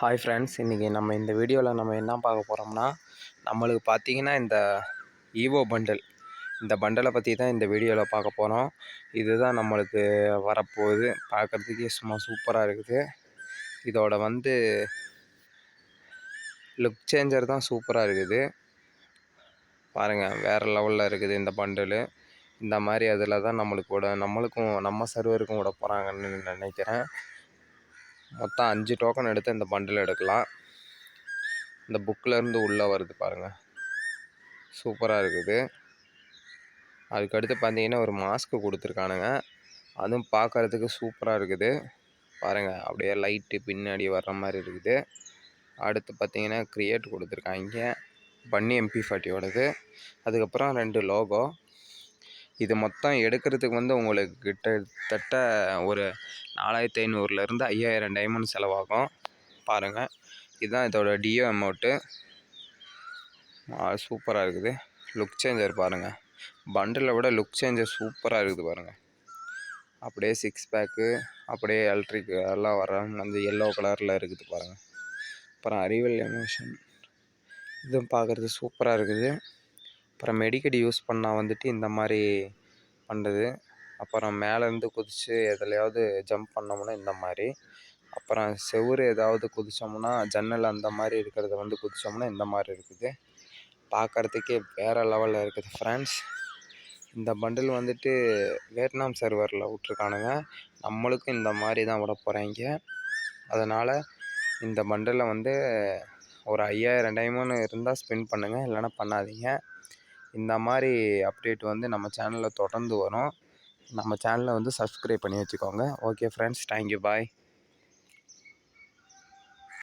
Hi friends இன்றைக்கி நம்ம இந்த வீடியோவில் நம்ம என்ன பார்க்க போகிறோம்னா நம்மளுக்கு பார்த்தீங்கன்னா இந்த ஈவோ பண்டல் இந்த பண்டலை பற்றி தான் இந்த வீடியோவில் பார்க்க போகிறோம் இதுதான் நம்மளுக்கு வரப்போகுது. பார்க்குறதுக்கே சும்மா சூப்பராக இருக்குது. இதோட வந்து லுக் சேஞ்சர் தான் சூப்பராக இருக்குது. பாருங்கள் வேறு லெவலில் இருக்குது இந்த பண்டலு இந்த மாதிரி அதில் தான் நம்மளுக்கு விட நம்மளுக்கும் நம்ம சர்வருக்கும் விட போகிறாங்கன்னு நினைக்கிறேன். மொத்தம் அஞ்சு டோக்கன் எடுத்து இந்த பண்டில் எடுக்கலாம். இந்த புக்கிலேருந்து உள்ளே வருது பாருங்கள் சூப்பராக இருக்குது. அதுக்கடுத்து பார்த்தீங்கன்னா ஒரு மாஸ்க்கு கொடுத்துருக்கானுங்க. அதுவும் பார்க்குறதுக்கு சூப்பராக இருக்குது. பாருங்கள் அப்படியே லைட்டு பின்னாடி வர்ற மாதிரி இருக்குது. அடுத்து பார்த்தீங்கன்னா க்ரியேட் கொடுத்துருக்காங்க. பன்னி எம்பி ஃபார்ட்டியோடது அதுக்கப்புறம் ரெண்டு லோகோ இது மொத்தம் எடுக்கிறதுக்கு வந்து உங்களுக்கு கிட்டத்தட்ட ஒரு நாலாயிரத்தி ஐநூறுலேருந்து ஐயாயிரம் டைமண்ட் செலவாகும். பாருங்கள் இதுதான் இதோட டிஓ அமௌண்ட்டு சூப்பராக இருக்குது. லுக் சேஞ்சர் பாருங்கள் பண்டிலை விட லுக் சேஞ்சர் சூப்பராக இருக்குது பாருங்கள் அப்படியே சிக்ஸ் பேக்கு அப்படியே எலக்ட்ரிக் எல்லாம் வர அந்த எல்லோ கலரில் இருக்குது பாருங்கள் அப்புறம் அறிவியல் எமோஷன் இதுவும் பார்க்குறது சூப்பராக இருக்குது. அப்புறம் மெடிக்கெட் யூஸ் பண்ணால் வந்துட்டு இந்த மாதிரி பண்ணுறது அப்புறம் மேலேருந்து குதித்து எதுலையாவது ஜம்ப் பண்ணோம்னா இந்த மாதிரி. அப்புறம் செவுரு ஏதாவது குதித்தோம்னா ஜன்னல் அந்த மாதிரி இருக்கிறத வந்து குதித்தோம்னா இந்த மாதிரி இருக்குது. பார்க்குறதுக்கே வேறு லெவலில் இருக்குது ஃப்ரெண்ட்ஸ் இந்த பண்டில் வந்துட்டு வியட்நாம் சர்வரில் விட்ருக்கானுங்க நம்மளுக்கும் இந்த மாதிரி தான் விட போகிறாங்க அதனால் இந்த பண்டலில் வந்து ஒரு ஐயாயிரம் டைமண்ட் இருந்தால் ஸ்பெண்ட் பண்ணுங்கள் இல்லைன்னா பண்ணாதீங்க. இந்த மாதிரி அப்டேட் வந்து நம்ம சேனலில் தொடர்ந்து வரும். நம்ம சேனலை வந்து சப்ஸ்கிரைப் பண்ணி வச்சுக்கோங்க. Okay friends thank you bye